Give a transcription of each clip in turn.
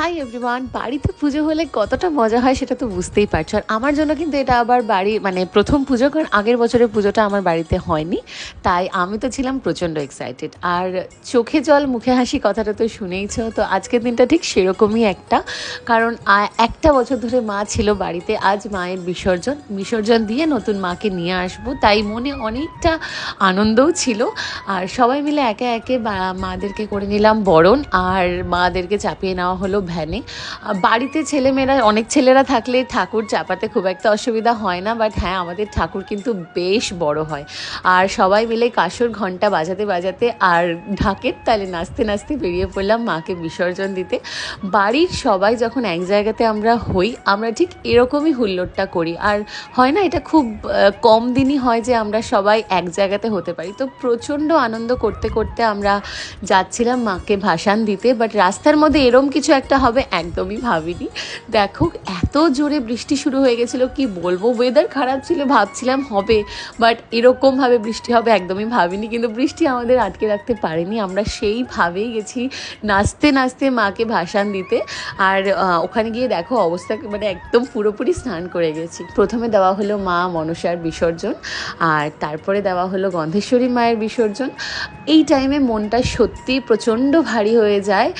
Hi everyone বাড়িতে পুজো হলে কতটা মজা হয় সেটা তো বুঝতেই পারছ। আর আমার জন্য কিন্তু এটা আবার বাড়ি মানে প্রথম পুজো, কারণ আগের বছরের পুজোটা আমার বাড়িতে হয়নি। তাই আমি তো ছিলাম প্রচণ্ড এক্সাইটেড আর চোখে জল, মুখে হাসি কথাটা তো শুনেইছো। তো আজকের দিনটা ঠিক সেরকমই একটা। কারণ একটা বছর ধরে মা ছিল বাড়িতে। আজ মায়ের বিসর্জন। বিসর্জন দিয়ে নতুন মাকে নিয়ে আসব। তাই মনে অনেকটা আনন্দও ছিল। আর সবাই মিলে একে একে মাদেরকে করে নিলাম বরণ। আর মাদেরকে চাপিয়ে নেওয়া হলো ভ্যানে। বাড়িতে ছেলেমেয়েরা, অনেক ছেলেরা থাকলে ঠাকুর চাপাতে খুব একটা অসুবিধা হয় না বাট হ্যাঁ আমাদের ঠাকুর কিন্তু বেশ বড় হয়। আর সবাই মিলে কাসর ঘণ্টা বাজাতে বাজাতে আর ঢাকের তালে নাচতে নাচতে বেরিয়ে পড়লাম মাকে বিসর্জন দিতে। বাড়ির সবাই যখন এক জায়গাতে আমরা হই, আমরা ঠিক এরকমই হুল্লোড়টা করি। আর হয় না, এটা খুব কম দিনই হয় যে আমরা সবাই এক জায়গাতে হতে পারি। তো প্রচণ্ড আনন্দ করতে করতে আমরা যাচ্ছিলাম মাকে ভাসান দিতে বাট রাস্তার মধ্যে এরম কিছু একটা হবে, একদমই ভাবিনি। দেখো, এত জোরে বৃষ্টি শুরু হয়ে গেছিল, কি বলব? ওয়েদার খারাপ ছিল, ভাবছিলাম হবে বাট এরকমভাবে বৃষ্টি হবে একদমই ভাবিনি, কিন্তু বৃষ্টি আমাদের আটকে রাখতে পারেনি। আমরা সেইভাবেই গেছি নাচতে নাচতে মাকে ভাসান দিতে, আর ওখানে গিয়ে দেখো অবস্থা মানে একদম পুরোপুরি স্নান করে গেছি। প্রথমে দেওয়া হলো মা মনসার বিসর্জন, আর তারপরে দেওয়া হলো গন্ধেশ্বরী মায়ের বিসর্জন। এই টাইমে মনটা সত্যি প্রচণ্ড ভারী হয়ে যায়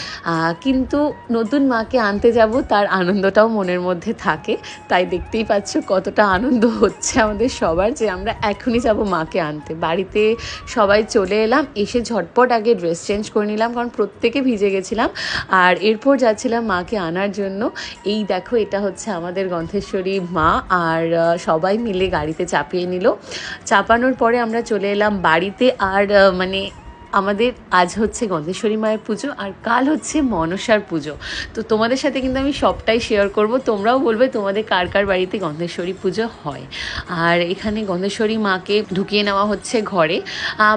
কিন্তু নতুন মাকে আনতে যাব, তার আনন্দটাও মনের মধ্যে থাকে। তাই দেখতেই পাচ্ছ কতটা আনন্দ হচ্ছে আমাদের সবার যে আমরা এখনই যাব মাকে আনতে। বাড়িতে সবাই চলে এলাম, এসে ঝটপট আগে ড্রেস চেঞ্জ করে নিলাম, কারণ প্রত্যেকে ভিজে গেছিলাম। আর এরপর যাচ্ছিলাম মাকে আনার জন্য। এই দেখো, এটা হচ্ছে আমাদের গন্ধেশ্বরী মা আর সবাই মিলে গাড়িতে চাপিয়ে নিল। চাপানোর পরে আমরা চলে এলাম বাড়িতে আর মানে আমাদের আজ হচ্ছে গন্ধেশ্বরী মায়ের পুজো আর কাল হচ্ছে মনসার পুজো। তো তোমাদের সাথে কিন্তু আমি সবটাই শেয়ার করব। তোমরাও বলবে তোমাদের কার কার বাড়িতে গন্ধেশ্বরী পুজো হয়। আর এখানে গন্ধেশ্বরী মাকে ঢুকিয়ে নেওয়া হচ্ছে ঘরে।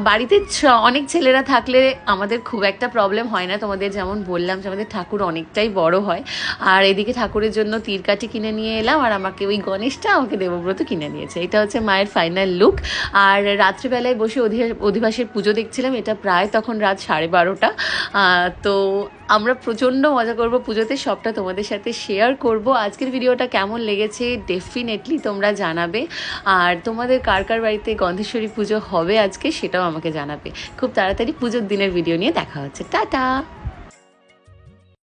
বাড়িতে অনেক ছেলেরা থাকলে আমাদের খুব একটা প্রবলেম হয় না। তোমাদের যেমন বললাম যে আমাদের ঠাকুর অনেকটাই বড় হয়। আর এদিকে ঠাকুরের জন্য তীরকাঠি কিনে নিয়ে এলাম আর আমাকে ওই গণেশটা আমাকে দেবব্রত কিনে নিয়েছে এটা হচ্ছে মায়ের ফাইনাল লুক আর রাত্রিবেলায় বসে অধি- অধিবাসের পুজো দেখছিলাম। এটা প্রায় তখন রাত সাড়ে বারোটা। তো আমরা প্রচণ্ড মজা করব পুজোতে, সবটা তোমাদের সাথে শেয়ার করব। আজকের ভিডিওটা কেমন লেগেছে ডেফিনেটলি তোমরা জানাবে। আর তোমাদের কার কার বাড়িতে গন্ধেশ্বরী পুজো হবে আজকে সেটাও আমাকে জানাবে। খুব তাড়াতাড়ি পুজোর দিনের ভিডিও নিয়ে দেখা হচ্ছে। টাটা!